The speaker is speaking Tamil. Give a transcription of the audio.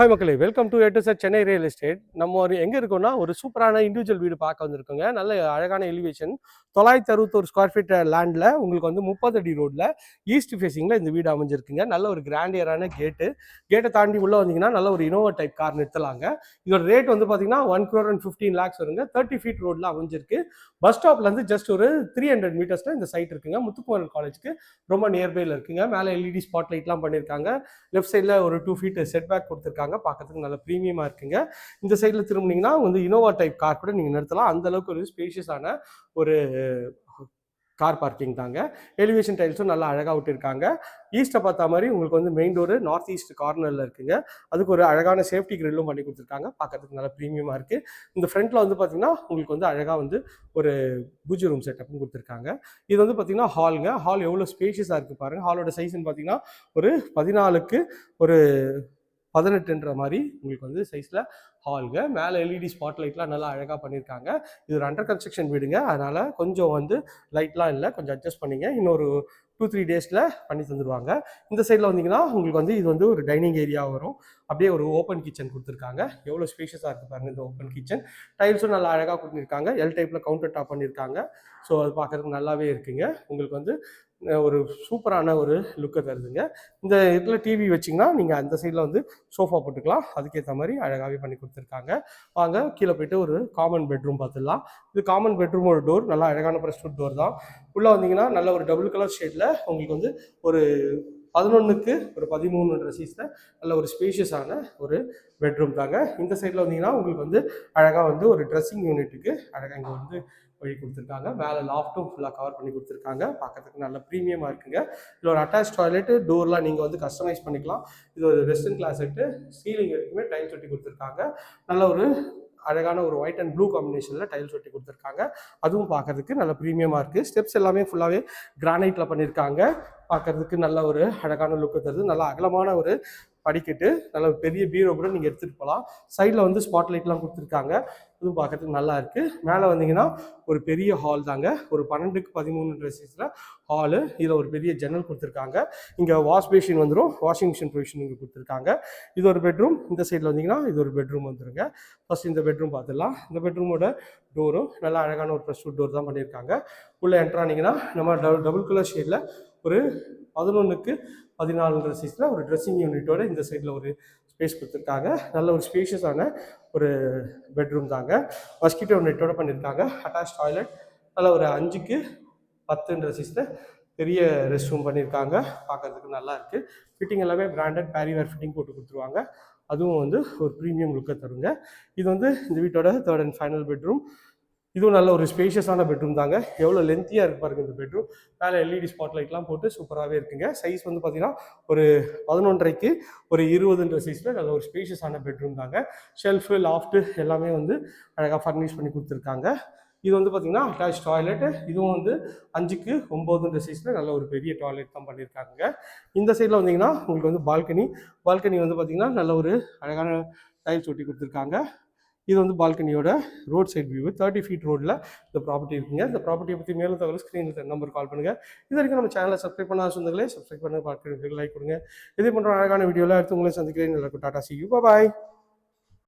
ஹாய் மக்களே. வெல்கம் டு எட்டு சார் சென்னை ரியல் எஸ்டேட் நம்ம ஒரு எங்கே இருக்கோம்னா ஒரு சூப்பரான இண்டிவிஜுவல் வீடு பார்க்க வந்திருக்கோங்க. நல்ல அழகான எலிவேஷன் தொள்ளாயிரத்தி அறுபத்தோரு ஸ்கொயர் ஃபீட் லேண்டில் உங்களுக்கு வந்து முப்பது அடி ரோட்டில் ஈஸ்ட் ஃபேஸிங்கில் இந்த வீடு அமைஞ்சிருக்குங்க. நல்ல ஒரு கிராண்டியரான கேட்டு கேட்டை தாண்டி உள்ளே வந்தீங்கன்னா நல்ல ஒரு இனோவா டைப் கார் நிறுத்தலாங்க. இதோட ரேட் வந்து பார்த்தீங்கன்னா one crore and fifteen lakhs வருங்க. தேர்ட்டி ஃபீட் ரோட்டில் அமைஞ்சிருக்கு. பஸ் ஸ்டாப்லேருந்து ஜஸ்ட் ஒரு த்ரீ ஹண்ட்ரட் மீட்டர்ஸில் இந்த சைட் இருக்குங்க. முத்துக்குமரன் காலேஜுக்கு ரொம்ப நியர்பையில் இருக்குங்க. மேலே எல்இடி ஸ்பாட் லைட்லாம் பண்ணியிருக்காங்க லெஃப்ட் சைடில் ஒரு டூ ஃபீட் செட் பேக் கொடுத்துருக்காங்க. பார்க்கறதுக்கு நல்ல ப்ரீமியமாக இருக்குங்க. இந்த சைடில் திரும்பினீங்கன்னா வந்து இனோவா டைப் கார் கூட நீங்கள் நிறுத்தலாம். அந்த அளவுக்கு ஒரு ஸ்பேஷியஸான ஒரு கார் பார்க்கிங் தாங்க. எலிவேஷன் டைல்ஸும் நல்லா அழகாக விட்டுருக்காங்க. ஈஸ்ட்டை பார்த்தா மாதிரி உங்களுக்கு வந்து மெயின் டோரு நார்த் ஈஸ்ட் கார்னரில் இருக்குங்க. அதுக்கு ஒரு அழகான சேஃப்டி கிரில்லும் பண்ணி கொடுத்துருக்காங்க. பார்க்கறதுக்கு நல்லா ப்ரீமியமாக இருக்குது இந்த ஃப்ரண்ட்டில் வந்து பார்த்தீங்கன்னா உங்களுக்கு வந்து அழகாக வந்து ஒரு பூஜ் ரூம் செட்டப்பும் கொடுத்துருக்காங்க. இது வந்து பார்த்தீங்கன்னா ஹாலுங்க ஹால் எவ்வளோ ஸ்பேஷியஸாக இருக்குது பாருங்கள் ஹாலோட சைஸ்ன்னு பார்த்தீங்கன்னா ஒரு பதினாலுக்கு ஒரு பதினெட்டுன்ற மாதிரி உங்களுக்கு வந்து சைஸில் ஹாலுங்க மேலே எல்இடி ஸ்பாட் லைட்லாம் நல்லா அழகாக பண்ணியிருக்காங்க இது ஒரு அண்டர் கன்ஸ்ட்ரக்ஷன் வீடுங்க. அதனால் கொஞ்சம் வந்து லைட்லாம் இல்லை. கொஞ்சம் அட்ஜஸ்ட் பண்ணிங்க. இன்னொரு டூ த்ரீ டேஸில் பண்ணி தந்துடுவாங்க இந்த சைடில் வந்தீங்கன்னா உங்களுக்கு வந்து இது வந்து ஒரு டைனிங் ஏரியா வரும். அப்படியே ஒரு ஓப்பன் கிச்சன் கொடுத்துருக்காங்க. எவ்வளோ ஸ்பேஷியஸாக இருக்குது பாருங்க இந்த ஓப்பன் கிச்சன் டைல்ஸும் நல்லா அழகாக கொடுத்துருக்காங்க. எல் டைப்பில் கவுண்டர் டாப் பண்ணியிருக்காங்க ஸோ அது பார்க்கறதுக்கு நல்லாவே இருக்குங்க. உங்களுக்கு வந்து ஒரு சூப்பரான ஒரு லுக்கை தருதுங்க. இந்த இதில் டிவி வச்சிங்கன்னா நீங்கள் அந்த சைடில் வந்து சோஃபா போட்டுக்கலாம். அதுக்கேற்ற மாதிரி அழகாகவே பண்ணி கொடுத்துருக்காங்க. வாங்க கீழே போயிட்டு ஒரு காமன் பெட்ரூம் பார்த்துடலாம். இது காமன் பெட்ரூம் ஒரு டோர் நல்லா அழகான ப்ரெஸ்ட் டோர் தான். உள்ளே வந்தீங்கன்னா நல்ல ஒரு டபுள் கலர் ஷேடில் உங்களுக்கு வந்து ஒரு பதினொன்றுக்கு ஒரு பதிமூணுன்ற சீஸில் நல்ல ஒரு ஸ்பேஷியஸான ஒரு பெட்ரூம் தாங்க. இந்த சைடில் வந்தீங்கன்னா உங்களுக்கு வந்து அழகாக வந்து ஒரு ட்ரெஸ்ஸிங் யூனிட்டுக்கு அழகாக இங்கே வந்து வழி கொடுத்துருக்காங்க. மேலே லாஃப்ட்டும் ஃபுல்லாக கவர் பண்ணி கொடுத்துருக்காங்க. பார்க்கறதுக்கு நல்ல ப்ரீமியமாக இருக்குங்க. இதில் ஒரு அட்டாச் டாய்லெட்டு டோர்லாம் நீங்கள் வந்து கஸ்டமைஸ் பண்ணிக்கலாம். இது ஒரு வெஸ்டர்ன் கிளாஸ் செட்டு சீலிங் வரைக்குமே டைல்ஸ் ஒட்டி கொடுத்துருக்காங்க. நல்ல ஒரு அழகான ஒரு ஒயிட் அண்ட் ப்ளூ காம்பினேஷனில் டைல்ஸ் ஒட்டி கொடுத்துருக்காங்க. அதுவும் பார்க்கறதுக்கு நல்ல ப்ரீமியமாக இருக்குது ஸ்டெப்ஸ் எல்லாமே ஃபுல்லாகவே கிரானைட்டில் பண்ணியிருக்காங்க பார்க்கறதுக்கு நல்ல ஒரு அழகான லுக்கு தருது. நல்ல அகலமான ஒரு படிக்கட்டு. நல்ல ஒரு பெரிய பீரோ கூட நீங்கள் எடுத்துகிட்டு போகலாம் சைடில் வந்து ஸ்பாட் லைட்லாம் கொடுத்துருக்காங்க. இதுவும் பார்க்கறதுக்கு நல்லா இருக்குது மேலே வந்தீங்கன்னா ஒரு பெரிய ஹால் தாங்க. ஒரு பன்னெண்டுக்கு பதிமூணு ட்ரெஸ்ஸஸில் ஹாலு இதில் ஒரு பெரிய ஜன்னல் கொடுத்துருக்காங்க. இங்கே வாஷ் பேஷின் வந்துடும் வாஷிங் மிஷின் ப்ரொவிஷன் இங்கே கொடுத்துருக்காங்க. இது ஒரு பெட்ரூம் இந்த சைடில் வந்தீங்கன்னா இது ஒரு பெட்ரூம் வந்துருங்க. ஃபஸ்ட் இந்த பெட்ரூம் பார்த்துடலாம் இந்த பெட்ரூமோட டோரும் நல்லா அழகான ஒரு ப்ரெஸ் டோர் தான் பண்ணியிருக்காங்க. உள்ளே என்ட்ரானிங்கன்னா நம்ம டபுள் டபுள் கலர் ஷேடில் ஒரு பதினொன்றுக்கு பதினாலுன்ற சைஸில் ஒரு ட்ரெஸ்ஸிங் யூனிட்டோட இந்த சைடில் ஒரு ஸ்பேஸ் கொடுத்துருக்காங்க. நல்ல ஒரு ஸ்பேஷியஸான ஒரு பெட்ரூம் தாங்க. மஸ்கிட்டோ நெட்டோட பண்ணியிருக்காங்க அட்டாச் டாய்லெட் நல்ல ஒரு அஞ்சுக்கு பத்துன்ற சைஸில் பெரிய ரெஸ்ட் ரூம் பண்ணியிருக்காங்க பார்க்கறதுக்கு நல்லா இருக்குது ஃபிட்டிங் எல்லாமே பிராண்டட் பேரிவேர் ஃபிட்டிங் போட்டு கொடுத்துருவாங்க. அதுவும் வந்து ஒரு ப்ரீமியம் லுக்கை தருங்க. இது வந்து இந்த வீட்டோட தேர்ட் அண்ட் ஃபைனல் பெட்ரூம் இதுவும் நல்ல ஒரு ஸ்பேஷியஸான பெட்ரூம் தாங்க. எவ்வளோ லென்த்தியாக இருக்கு பாருங்க இந்த பெட்ரூம் மேலே எல்இடி ஸ்பாட் லைட்லாம் போட்டு சூப்பராகவே இருக்குங்க. சைஸ் வந்து பார்த்தீங்கன்னா ஒரு பதினொன்றரைக்கு ஒரு இருபதுன்ற சைஸில் நல்ல ஒரு ஸ்பேஷியஸான பெட்ரூம் தாங்க. ஷெல்ஃபு லாஃப்ட்டு எல்லாமே வந்து அழகாக ஃபர்னிஷ் பண்ணி கொடுத்துருக்காங்க. இது வந்து பார்த்தீங்கன்னா அட்டாச் டாய்லெட் இதுவும் வந்து அஞ்சுக்கு ஒம்போதுன்ற சைஸில் நல்ல ஒரு பெரிய டாய்லெட் தான் பண்ணியிருக்காங்க இந்த சைடில் வந்தீங்கன்னா உங்களுக்கு வந்து பால்கனி பால்கனி வந்து பார்த்தீங்கன்னா நல்ல ஒரு அழகான டைல்ஸ் ஒட்டி கொடுத்துருக்காங்க. இது வந்து பால்கனியோட road side view thirty feet ரோட்டில் இந்த ப்ராப்பர்ட்டி இருக்குங்க. இந்த ப்ராப்பர்ட்டியை பற்றி மேலும் தகவல் ஸ்க்ரீனில் நம்பர் கால் பண்ணுங்கள் இது வரைக்கும் நம்ம சேனலை சப்ஸ்கிரைப் பண்ணாத சொந்தங்களே சப்ஸ்கிரைப் பண்ண பார்க்க லைக் கொடுங்க. இதே போன்ற அழகான வீடியோவில் அடுத்து உங்களை சந்திக்கிறேன். நல்லா டாடா சி யூ பாய்